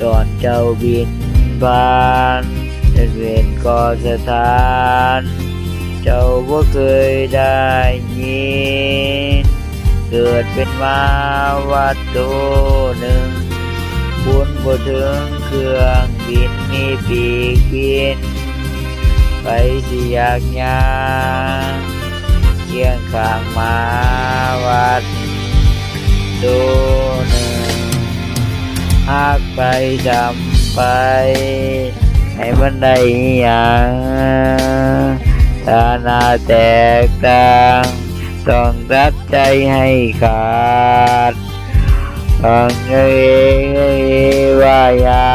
ตอนเจ้าบินบานเวียนก่อสถาน เจ้าบ่เคยได้ยิน เกิดเป็นมาวัดโตหนึ่งบุญบ่ถึงเครื่องบินมีปีกบิน ไปสิอยากยางเคียงข้างมาวัดโตหนึ่ง หากไปจำไป ให้มันได้อหยังถ้าหนาแตกต่างต้องรัดใจให้ขาดฟังเอ้ยว่ายา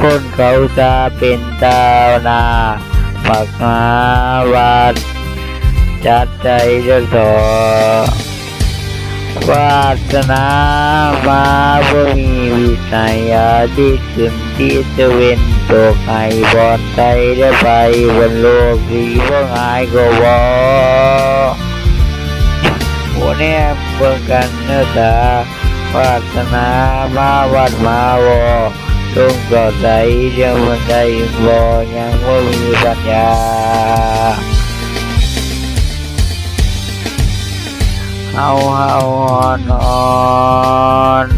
คนเขาจะเป็นตานาปักมาวัดจัดใจเจ้าสอวาสนามาบ่มีวิสัยอาทิตย์ขึ้นที่จะเว้นตกให้บอนใจได้ไปบนโลกที่ว่าวาสนามาวัดมาว อลงก็ใจเดียวมันได้บ่ยังบ่มีปัญญาเฮาเฮาฮอนฮอนเฮ้ยเบื่อหยังถ้าบ่ฟัง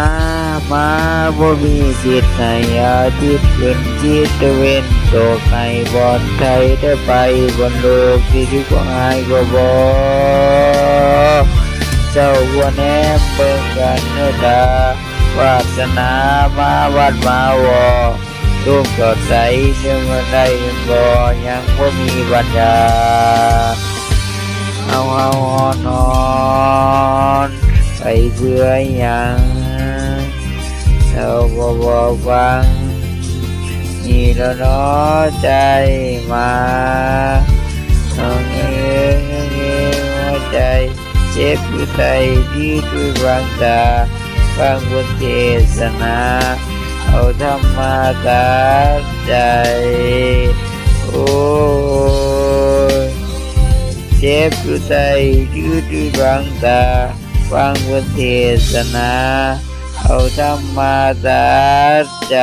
ามาบ่มีจิตในอาทิตย์ขึ้นจิตเวนตกในบอนไทยได้ไปบนโลกที่ที่กว่าง่ายก็บ่เจ้าวัวแนมเบิ่งกันเนื้อตาวาสนามาวัดมาวอลูกก็ใสเชื่อมได้บ่ยังบ่มีปัญญาเอาเอาฮอนอนไปเพื่อยัง เราบ่บ่ฟังนี่แล้วเนาะใจมาเอาเงี้ยหัวใจเจ็บอยู่ใจที่ด้วยฟังตาฟังบนเทศนาเอาธรรมะตัดใจโอ้ยเจ็บอยู่ใจยืดด้วยบางตาฟังบนเทศนา เอาธรรมะตัดใจ